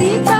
Capacita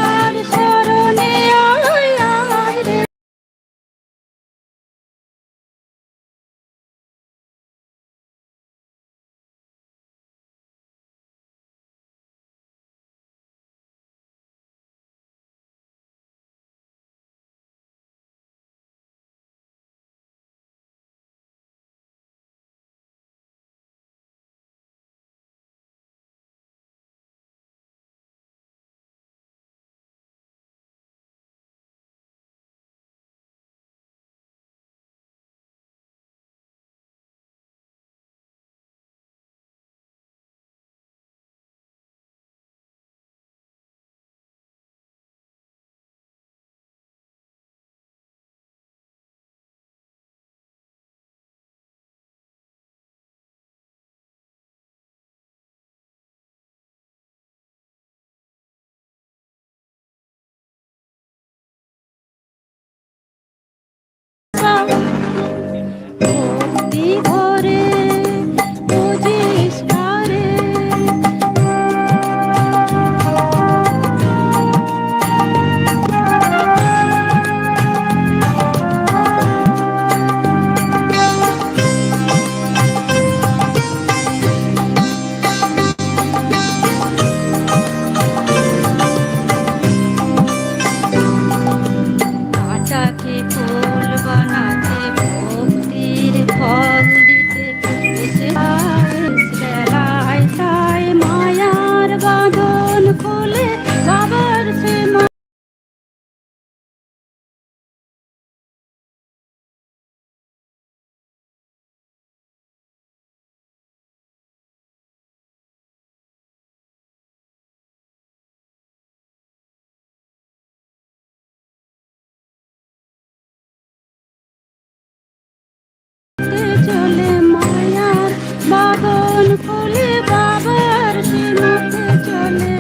চলে মায়ার বাবন ফুলে বাবার সীমাতে চলে।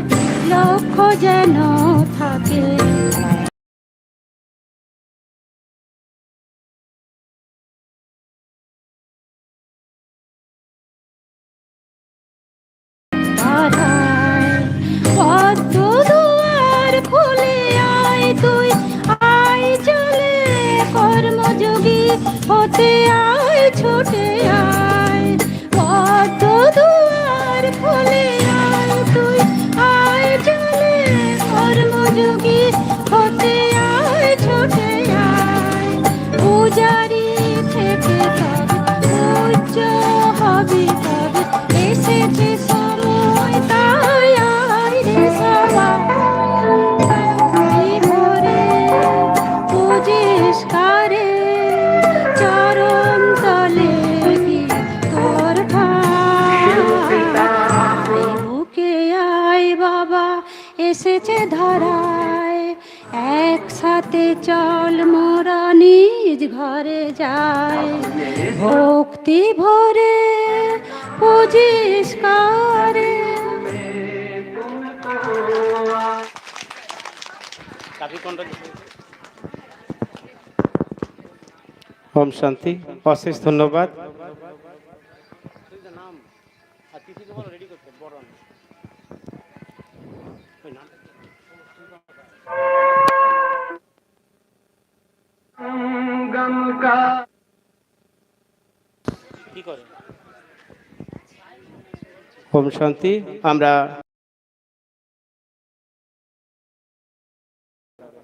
লক্ষ্য যেন থাকে। হতে ছুটে এসেছে ধরায় একসাথে চল মোরা নিজ ঘরে যায়। ভক্তি ভরে পুজিস কারে। ওম শান্তি অশেষ ধন্যবাদ। ওম শান্তি আমরা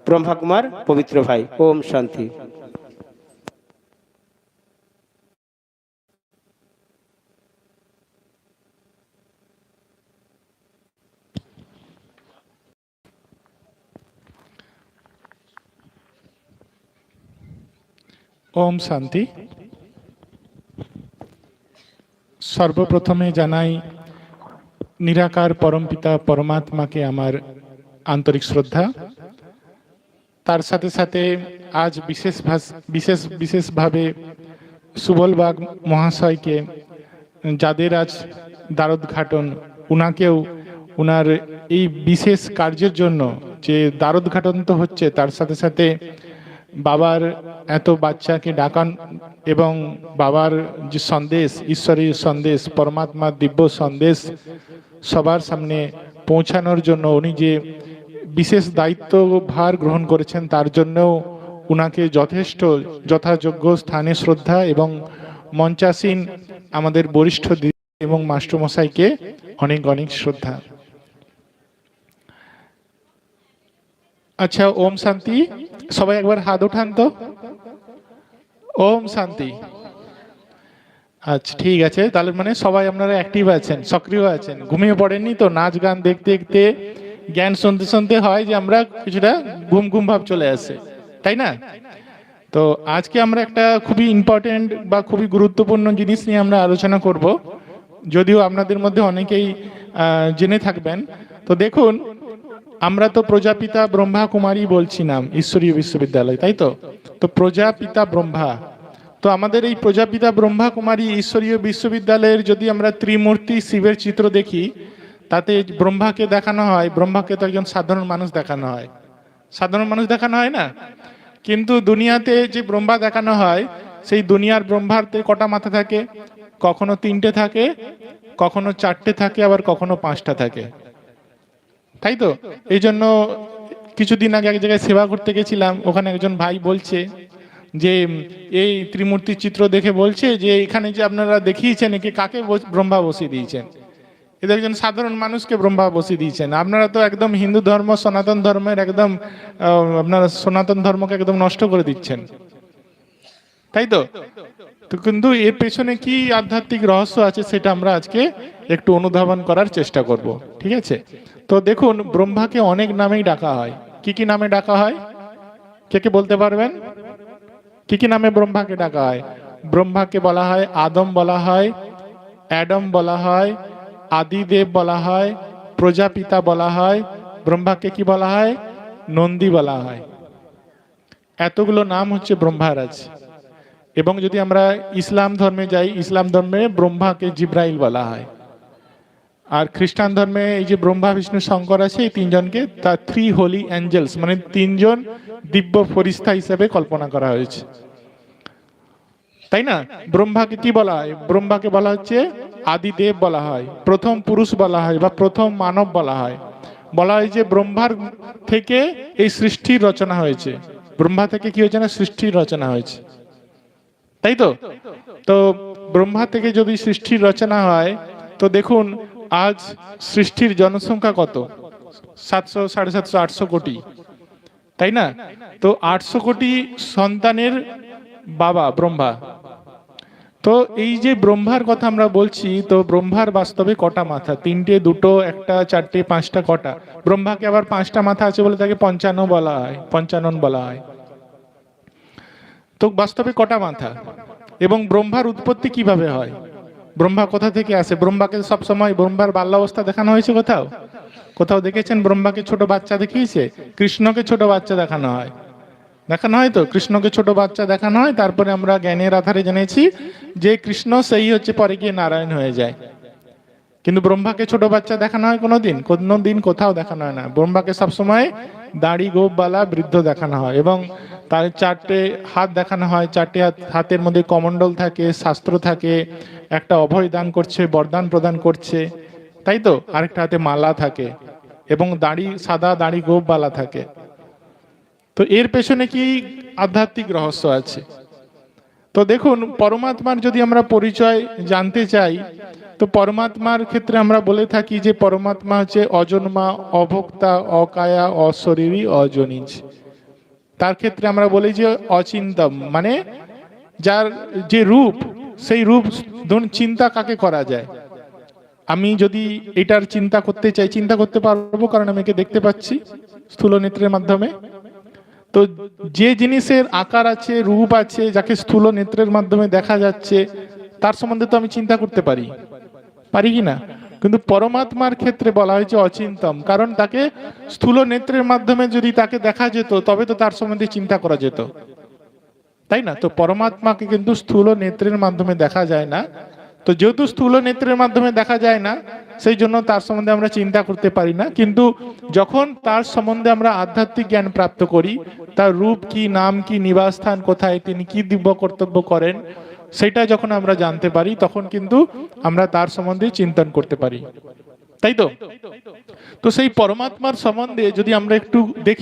ব্রহ্মা কুমার পবিত্র ভাই ওম শান্তি। ওম শান্তি। সর্বপ্রথমে জানাই, নিরাকার পরমপিতা পরমাত্মাকে আমার আন্তরিক শ্রদ্ধা। তার সাথে সাথে আজ বিশেষ বিশেষ, বিশেষভাবে সুবলবাগ মহাশয়কে, যাদের আজ দ্বারোদ্ঘাটন উনাকেও উনার এই বিশেষ কার্যের জন্য যে দ্বারোদ্ঘাটন তো হচ্ছে, তার সাথে সাথে বাবার এত বাচ্চাকে ডাকান এবং বাবার যে সন্দেশ ঈশ্বরের সন্দেশ পরমাত্মার দিব্য সন্দেশ সবার সামনে পৌঁছানোর জন্য উনি যে বিশেষ দায়িত্ব ভার গ্রহণ করেছেন, তার জন্যও উনাকে যথেষ্ট যথাযোগ্য স্থানে শ্রদ্ধা এবং মঞ্চাসীন আমাদের বরিষ্ঠ দিদি এবং মাস্টারমশাইকে অনেক অনেক শ্রদ্ধা। আচ্ছা ওম শান্তি। সবাই একবার হাত উঠান তো। ওম শান্তি। আচ্ছা ঠিক আছে। তাহলে মানে সবাই আপনারা অ্যাক্টিভ আছেন, সক্রিয় আছেন। ঘুমিয়ে পড়েননি তো? নাচ গান দেখতে দেখতে জ্ঞান শুনতে শুনতে হয় যে আমরা কিছুটা ঘুম ঘুম ভাব চলে আসে তাই না? তো আজকে আমরা একটা খুবই ইম্পর্টেন্ট বা খুবই গুরুত্বপূর্ণ জিনিস নিয়ে আমরা আলোচনা করব। যদিও আপনাদের মধ্যে অনেকেই জেনে থাকবেন। তো দেখুন আমরা তো প্রজাপিতা ব্রহ্মা কুমারী বলছি নাম ঈশ্বরীয় বিশ্ববিদ্যালয়, তাই তো? তো প্রজাপিতা ব্রহ্মা। তো আমাদের এই প্রজাপিতা ব্রহ্মা কুমারী ঈশ্বরীয় বিশ্ববিদ্যালয়ের যদি আমরা ত্রিমূর্তি শিবের চিত্র দেখি, তাতে ব্রহ্মাকে দেখানো হয়, ব্রহ্মাকে তো একজন সাধারণ মানুষ দেখানো হয়। সাধারণ মানুষ দেখানো হয় না? কিন্তু দুনিয়াতে যে ব্রহ্মা দেখানো হয়, সেই দুনিয়ার ব্রহ্মাতে কটা মাথা থাকে? কখনো তিনটে থাকে, কখনো চারটে থাকে, আবার কখনো পাঁচটা থাকে। তাই তো? এই জন্য কিছুদিন আগে এক জায়গায় সেবা করতে গেছিলাম, ওখানে একজন ভাই বলছে যে, এই ত্রিমূর্তির চিত্র দেখে বলছে যে, এখানে যে আপনারা দেখিয়েছেন একে কাকে ব্রহ্মা বসিয়ে দিয়েছেন? এটা একজন সাধারণ মানুষকে ব্রহ্মা বসিয়ে দিয়েছেন। আপনারা তো একদম হিন্দু ধর্ম, সনাতন ধর্মের একদম আপনারা সনাতন ধর্মকে একদম নষ্ট করে দিচ্ছেন। তাই তো? তো কিন্তু এর পেছনে কি আধ্যাত্মিক রহস্য আছে সেটা আমরা আজকে একটু অনুধাবন করার চেষ্টা করব। ঠিক আছে? তো দেখুন, ব্রহ্মাকে অনেক নামেই ডাকা হয়। কি কি নামে ডাকা হয়? কে কে বলতে পারবেন? কি কি নামে ব্রহ্মাকে ডাকা হয়? ব্রহ্মাকে বলা হয় আদম, বলা হয় অ্যাডম, বলা হয় আদিদেব, বলা হয় প্রজাপিতা, বলা হয় ব্রহ্মাকে কি বলা হয়? নন্দী বলা হয়। এতগুলো নাম হচ্ছে ব্রহ্মার আছে এবং যদি আমরা ইসলাম ধর্মে যাই, ইসলাম ধর্মে ব্রহ্মাকে জিব্রাইল বলা হয়। আর খ্রিস্টান ধর্মে এই যে ব্রহ্মা, বিষ্ণু, শঙ্কর আছে, এই তিনজনকে তার থ্রি হোলি অ্যাঞ্জেলস মানে তিনজন দিব্য ফরিস্তা হিসেবে কল্পনা করা হয়েছে। তাই না? ব্রহ্মাকে কি বলা হয়? ব্রহ্মাকে বলা হচ্ছে আদিদেব বলা হয়, প্রথম পুরুষ বলা হয় বা প্রথম মানব বলা হয়। বলা হয় যে ব্রহ্মার থেকে এই সৃষ্টির রচনা হয়েছে। ব্রহ্মা থেকে কি হয়েছে না? সৃষ্টির রচনা হয়েছে। তাই তো? তো ব্রহ্মা থেকে যদি সৃষ্টির রচনা হয়, তো দেখুন আজ সৃষ্টির জনসংখ্যা কত? সাতশো, সাড়ে সাতশো, আটশো কোটি। তাই না? তো আটশো কোটি সন্তানের বাবা, ব্রহ্মা। তো এই যে ব্রহ্মার কথা আমরা বলছি, তো ব্রহ্মার বাস্তবে কটা মাথা? তিনটে, দুটো, একটা, চারটে, পাঁচটা, কটা? ব্রহ্মাকে আবার পাঁচটা মাথা আছে বলে তাকে পঞ্চান্ন বলা হয়, পঞ্চানন বলা হয়। তো বাস্তবে কটা মাথা? এবং ব্রহ্মার উৎপত্তি কীভাবে হয়? ব্রহ্মা কোথা থেকে আসে? ব্রহ্মাকে সবসময় ব্রহ্মার বাল্যাবস্থা দেখানো হয়েছে কোথাও? কোথাও দেখেছেন ব্রহ্মাকে ছোট বাচ্চা দেখিয়েছে? কৃষ্ণকে ছোট বাচ্চা দেখানো হয়। দেখানো হয় তো? কৃষ্ণকে ছোট বাচ্চা দেখানো হয়, তারপরে আমরা জ্ঞানের আধারে জেনেছি যে কৃষ্ণ সেই হচ্ছে পরে গিয়ে নারায়ণ হয়ে যায়। কিন্তু ব্রহ্মাকে ছোট বাচ্চা দেখানো হয় কোনোদিন? কোনো দিন কোথাও দেখানো হয় না। ব্রহ্মাকে সবসময় দাড়ি গোপবালা বৃদ্ধ দেখানো হয় এবং তার চারটে হাত দেখানো হয়, চারটে হাত, হাতের মধ্যে কমণ্ডল থাকে, শাস্ত্র থাকে, একটা অভয় দান করছে, বরদান প্রদান করছে, তাই তো? আরেকটা হাতে মালা থাকে এবং দাড়ি, সাদা দাড়ি গোপবালা থাকে। তো এর পেছনে কি আধ্যাত্মিক রহস্য আছে? তো দেখুন, পরমাত্মার যদি আমরা পরিচয় জানতে চাই, তো পরমাত্মার ক্ষেত্রে আমরা বলে থাকি যে পরমাত্মা হচ্ছে অজন্মা, অভোক্তা, অকায়া, অশরীরী, অজনিজ। তার ক্ষেত্রে আমরা বলি যে অচিন্তম মানে যার যে রূপ, সেই রূপ ধরুন চিন্তা কাকে করা যায়? আমি যদি এটার চিন্তা করতে চাই, চিন্তা করতে পারব কারণ আমি একে দেখতে পাচ্ছি স্থূল নেত্রের মাধ্যমে। তো যে জিনিসের আকার আছে, রূপ আছে, যাকে স্থূল নেত্রের মাধ্যমে দেখা যাচ্ছে, তার সম্বন্ধে তো আমি চিন্তা করতে পারি। পারি কি না? কিন্তু পরমাত্মার ক্ষেত্রে বলা হয়েছে অচিন্তম। কারণ তাকে স্থূল নেত্রের মাধ্যমে যদি তাকে দেখা যেত, তবে তো তার সম্বন্ধে চিন্তা করা যেত। তাই না? তো পরমাত্মাকে কিন্তু স্থূল নেত্রের মাধ্যমে দেখা যায় না। তো যেহেতু স্থূল নেত্রের মাধ্যমে দেখা যায় না, সেই জন্য তার সম্বন্ধে আমরা চিন্তা করতে পারি না। কিন্তু যখন তার সম্বন্ধে আমরা আধ্যাত্মিক জ্ঞান প্রাপ্ত করি, তার রূপ কি, নাম কি, নিবাসস্থান কোথায়, তিনি কি দিব্য কর্তব্য করেন সেটা যখন আমরা জানতে পারি, তখন কিন্তু আমরা তার সম্বন্ধে চিন্তন করতে পারি। তাই তো? তো সেই পরমাত্মার সম্বন্ধে যদি আমরা একটু দেখি